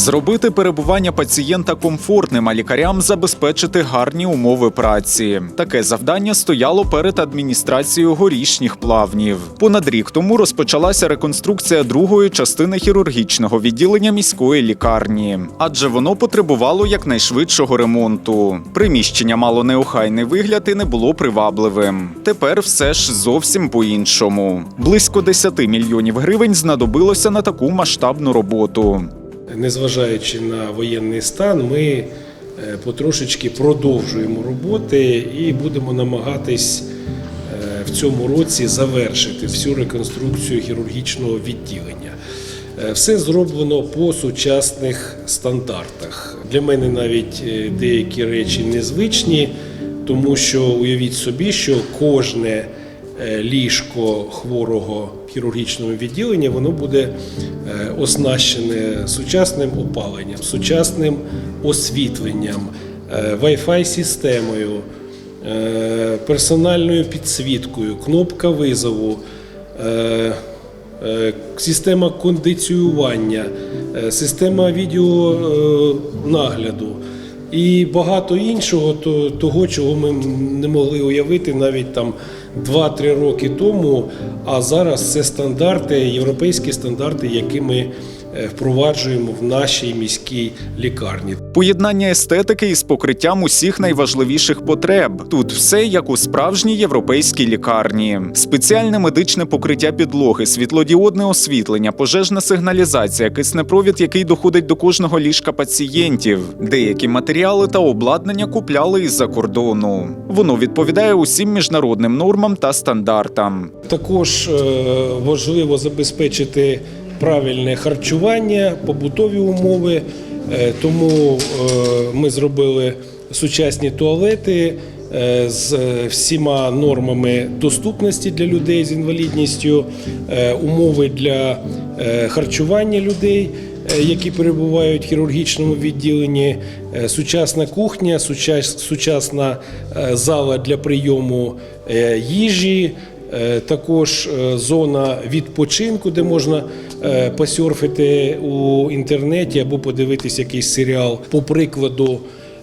Зробити перебування пацієнта комфортним, а лікарям забезпечити гарні умови праці. Таке завдання стояло перед адміністрацією горішніх плавнів. Понад рік тому розпочалася реконструкція другої частини хірургічного відділення міської лікарні, адже воно потребувало якнайшвидшого ремонту. Приміщення мало неохайний вигляд і не було привабливим. Тепер все ж зовсім по-іншому. Близько 10 мільйонів гривень знадобилося на таку масштабну роботу. Незважаючи на воєнний стан, ми е, потрошечки продовжуємо роботи і будемо намагатись е, в цьому році завершити всю реконструкцію хірургічного відділення. Е, Все зроблено по сучасних стандартах. Для мене навіть деякі речі незвичні, тому що уявіть собі, що кожне ліжко хворого в хірургічному відділенні воно буде е, оснащене сучасним опаленням, сучасним освітленням, е, Wi-Fi системою, е, персональною підсвіткою, кнопка визову. е, е, Система кондиціювання, е, система відеонагляду і багато іншого, того, чого ми не могли уявити навіть там 2-3 роки тому. А зараз це стандарти, європейські стандарти, які ми е, впроваджуємо в нашій міській лікарні. Поєднання естетики із покриттям усіх найважливіших потреб. Тут все як у справжній європейській лікарні. Спеціальне медичне покриття підлоги, світлодіодне освітлення, пожежна сигналізація, киснепровід, який доходить до кожного ліжка пацієнтів. Деякі матеріали та обладнання купляли із-за кордону. Воно відповідає усім міжнародним нормам та стандартам. Також е, важливо забезпечити правильне харчування, побутові умови. Е, Тому е, ми зробили сучасні туалети е, з всіма нормами доступності для людей з інвалідністю, умови для харчування людей. Які перебувають в хірургічному відділенні, сучасна кухня, сучасна зала для прийому їжі, Також е, зона відпочинку, де можна е, посерфити у інтернеті або подивитись якийсь серіал. По прикладу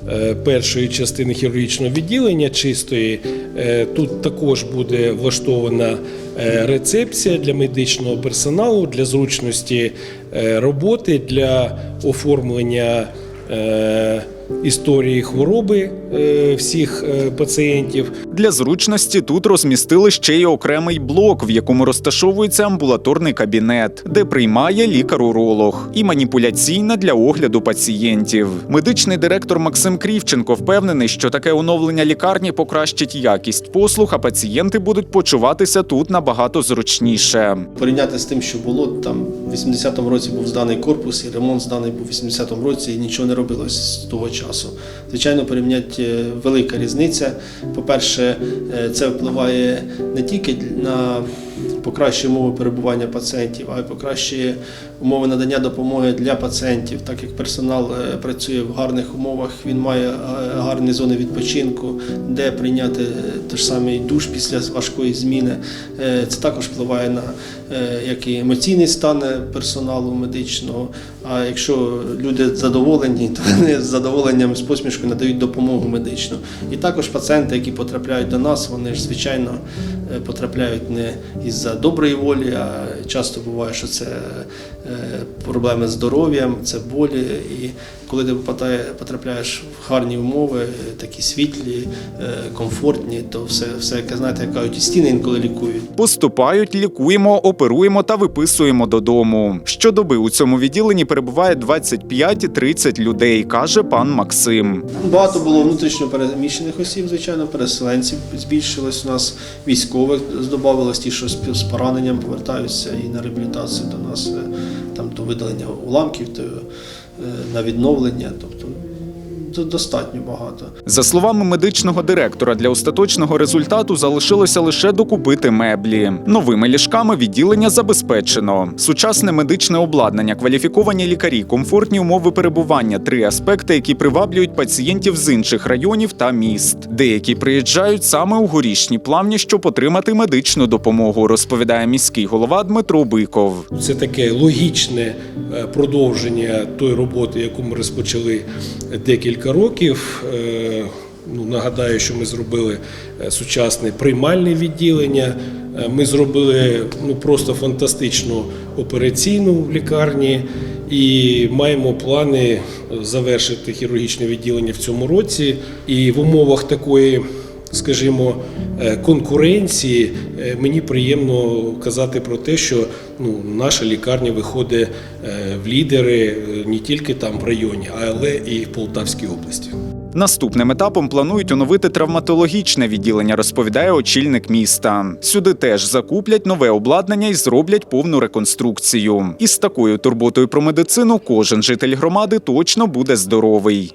е, першої частини хірургічного відділення чистої, е, тут також буде влаштована е, рецепція для медичного персоналу, для зручності е, роботи, для оформлення. Історії хвороби е, всіх е, пацієнтів Для зручності тут розмістили ще й окремий блок, в якому розташовується амбулаторний кабінет, де приймає лікар-уролог, і маніпуляційна для огляду пацієнтів. Медичний директор Максим Крівченко впевнений, що таке оновлення лікарні покращить якість послуг, а пацієнти будуть почуватися тут набагато зручніше. Порівняти з тим, що було там в 80-му році був зданий корпус, і ремонт зданий був в 80-му році, і нічого не робилось з того часу. Звичайно, порівняти е, велика різниця. По-перше, е, це впливає не тільки на покращує умови перебування пацієнтів, а й покращує умови надання допомоги для пацієнтів, так як персонал е, працює в гарних умовах, він має е, гарні зони відпочинку, де прийняти е, той самий душ після важкої зміни. Це також впливає на як і емоційний стан персоналу медичного. А якщо люди задоволені, то вони з задоволенням з посмішкою надають допомогу медичну. І також пацієнти, які потрапляють до нас, вони ж звичайно потрапляють не із-за доброї волі, а часто буває, що це е, проблеми з здоров'ям, це болі. І коли ти потрапляєш в гарні умови, такі світлі, е, комфортні, то все, все як знаєте, як кажуть, і стіни інколи лікують. Поступають, лікуємо, оперуємо та виписуємо додому. Щодоби у цьому відділенні перебуває 25-30 людей, каже пан Максим. Багато було внутрішньо переміщених осіб, звичайно, переселенців збільшилось у нас, військових додавалось, ті, що з з пораненням повертаються і на реабілітацію до нас, е, там до видалення уламків, до, е, на відновлення. Тобто достатньо багато. За словами медичного директора, для остаточного результату залишилося лише докупити меблі. Новими ліжками відділення забезпечено. Сучасне медичне обладнання, кваліфіковані лікарі, комфортні умови перебування три аспекти, які приваблюють пацієнтів з інших районів та міст. Деякі приїжджають саме у горішні плавні, щоб отримати медичну допомогу, розповідає міський голова Дмитро Биков. Це таке логічне е, продовження тої роботи, яку ми розпочали декілька років. Е, Ну, нагадаю, що ми зробили е, сучасне приймальне відділення. Е, Ми зробили ну, просто фантастичну операційну в лікарні і маємо плани завершити хірургічне відділення в цьому році. І в умовах такої скажімо, е, конкуренції, е, мені приємно казати про те, що ну, наша лікарня виходить е, в лідери не тільки там в районі, але і в Полтавській області. Наступним етапом планують оновити травматологічне відділення, розповідає очільник міста. Сюди теж закуплять нове обладнання і зроблять повну реконструкцію. І з такою турботою про медицину кожен житель громади точно буде здоровий.